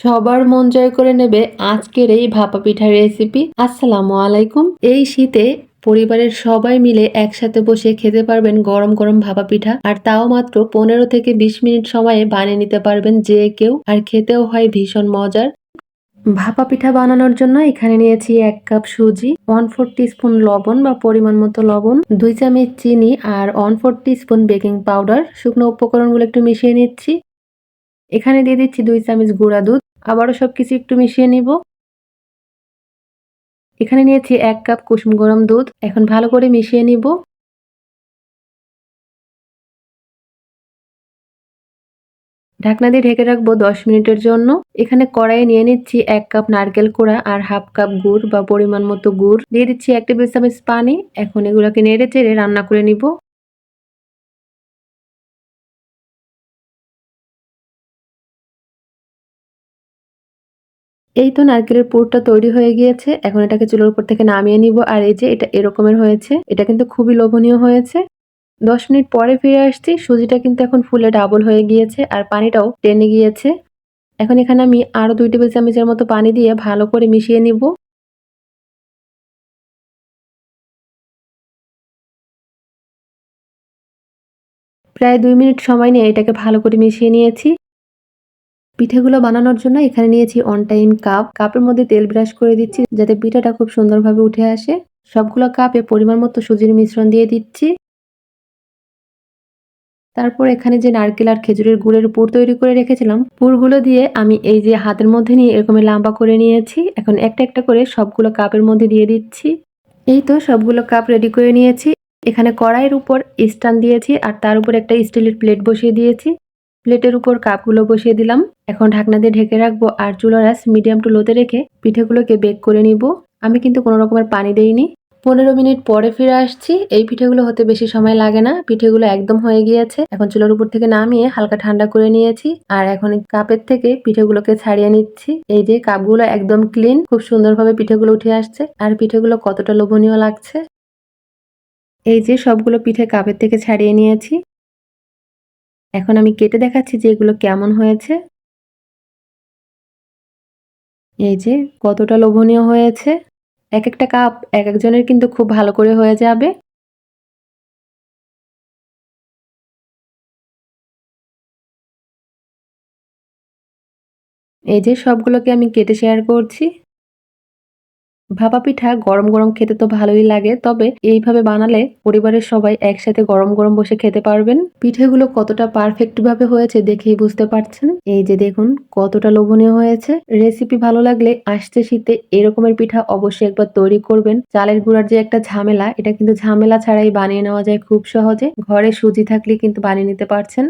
সবার মন জয় করে নেবে আজকের এই ভাপা পিঠার রেসিপি আসসালামু আলাইকুম। এই শীতে পরিবারের সবাই মিলে একসাথে বসে খেতে পারবেন গরম গরম ভাপা পিঠা, আর তাও মাত্র পনেরো থেকে বিশ মিনিট সময়ে বানিয়ে নিতে পারবেন যে কেউ, আর খেতেও হয় ভীষণ মজার। ভাপা পিঠা বানানোর জন্য এখানে নিয়েছি এক কাপ সুজি ওয়ান ফোর স্পুন লবণ বা পরিমাণ মতো লবণ, দুই চামচ চিনি আর one four spoon baking powder শুকনো উপকরণগুলো একটু মিশিয়ে নিচ্ছি। এখানে দিয়ে দিচ্ছি দুই চামচ গুঁড়া দুধ। আবারও সবকিছু একটু মিশিয়ে নিব। এখানে নিয়েছি এক কাপ কুসুম গরম দুধ। এখন ভালো করে মিশিয়ে নিব। ঢাকনা দিয়ে ঢেকে রাখব দশ মিনিটের জন্য। এখানে কড়াইয়ে নিয়ে নিচ্ছি এক কাপ নারকেল কোড়া আর হাফ কাপ গুড় বা পরিমাণ মতো গুড়। দিয়ে দিচ্ছি এক টেবিল চামচ পানি। এখন এগুলোকে নেড়ে চেড়ে রান্না করে নিব। এই তো নারকেলের পুরটা তৈরি হয়ে গিয়েছে। এখন এটাকে চুলোর উপর থেকে নামিয়ে নিব। আর এই যে এটা এরকমের হয়েছে, এটা কিন্তু খুবই লোভনীয় হয়েছে। দশ মিনিট পরে ফিরে আসছি। সুজিটা কিন্তু এখন ফুলে ডাবল হয়ে গিয়েছে আর পানিটাও টেনে গিয়েছে। এখন এখানে আমি আরও দুই টেবিল চামচের মতো পানি দিয়ে ভালো করে মিশিয়ে নিব। প্রায় দুই মিনিট সময় নিয়ে এটাকে ভালো করে মিশিয়ে নিয়েছি। পিঠেগুলো বানানোর জন্য এখানে নিয়েছি অন টাইম কাপ। কাপের মধ্যে তেল ব্রাশ করে দিচ্ছি যাতে পিঠাটা খুব সুন্দরভাবে উঠে আসে। সবগুলো কাপে পরিমাণ মতো সুজির মিশ্রণ দিয়ে দিচ্ছি। তারপর এখানে যে নারকেল আর খেজুরের গুড়ের পুর তৈরি করে রেখেছিলাম, পুরগুলো দিয়ে আমি এই যে হাতের মধ্যে নিয়ে এরকমের লাম্বা করে নিয়েছি। এখন একটা একটা করে সবগুলো কাপের মধ্যে দিয়ে দিচ্ছি। এই তো সবগুলো কাপ রেডি করে নিয়েছি। এখানে কড়াইয়ের উপর স্ট্যান্ড দিয়েছি আর তার উপর একটা স্টিলের প্লেট বসিয়ে দিয়েছি। প্লেটের উপর কাপগুলো বসিয়ে দিলাম। এখন ঢাকনা দিয়ে ঢেকে রাখব আর চুলার আস মিডিয়াম টু লোতে রেখে পিঠেগুলোকে বেক করে নিব। আমি কিন্তু কোনো রকমের পানি দেইনি। পনেরো মিনিট পরে ফিরে আসছি। এই পিঠেগুলো হতে বেশি সময় লাগে না। পিঠেগুলো একদম হয়ে গিয়েছে। এখন চুলার উপর থেকে নামিয়ে হালকা ঠান্ডা করে নিয়েছি। আর এখন কাপের থেকে পিঠেগুলোকে ছাড়িয়ে নিচ্ছি। এই যে কাপগুলো একদম ক্লিন খুব সুন্দরভাবে পিঠেগুলো উঠে আসছে। আর পিঠেগুলো কতটা লোভনীয় লাগছে। এই যে সবগুলো পিঠে কাপের থেকে ছাড়িয়ে নিয়েছি। এখন আমি কেটে দেখাচ্ছি যে এগুলো কেমন হয়েছে। এই যে কতটা লোভনীয় হয়েছে। এক একটা কাপ এক একজনের কিন্তু খুব ভালো করে হয়ে যাবে। এই যে সবগুলোকে আমি কেটে শেয়ার করছি। ভাপা পিঠা গরম গরম খেতে তো ভালোই লাগে, তবে এইভাবে বানালে পরিবারের সবাই একসাথে গরম গরম বসে খেতে পারবেন। পিঠেগুলো কতটা পারফেক্ট ভাবে হয়েছে দেখেই বুঝতে পারছেন? এই যে দেখুন, কতটা লোভনীয় হয়েছে। রেসিপি ভালো লাগলে আসছে শীতে এরকমের পিঠা অবশ্যই একবার তৈরি করবেন। চালের গুঁড়ার যে একটা ঝামেলা, এটা কিন্তু ঝামেলা ছাড়াই বানিয়ে নেওয়া যায় খুব সহজে। ঘরে সুজি থাকলে কিন্তু বানিয়ে নিতে পারছেন।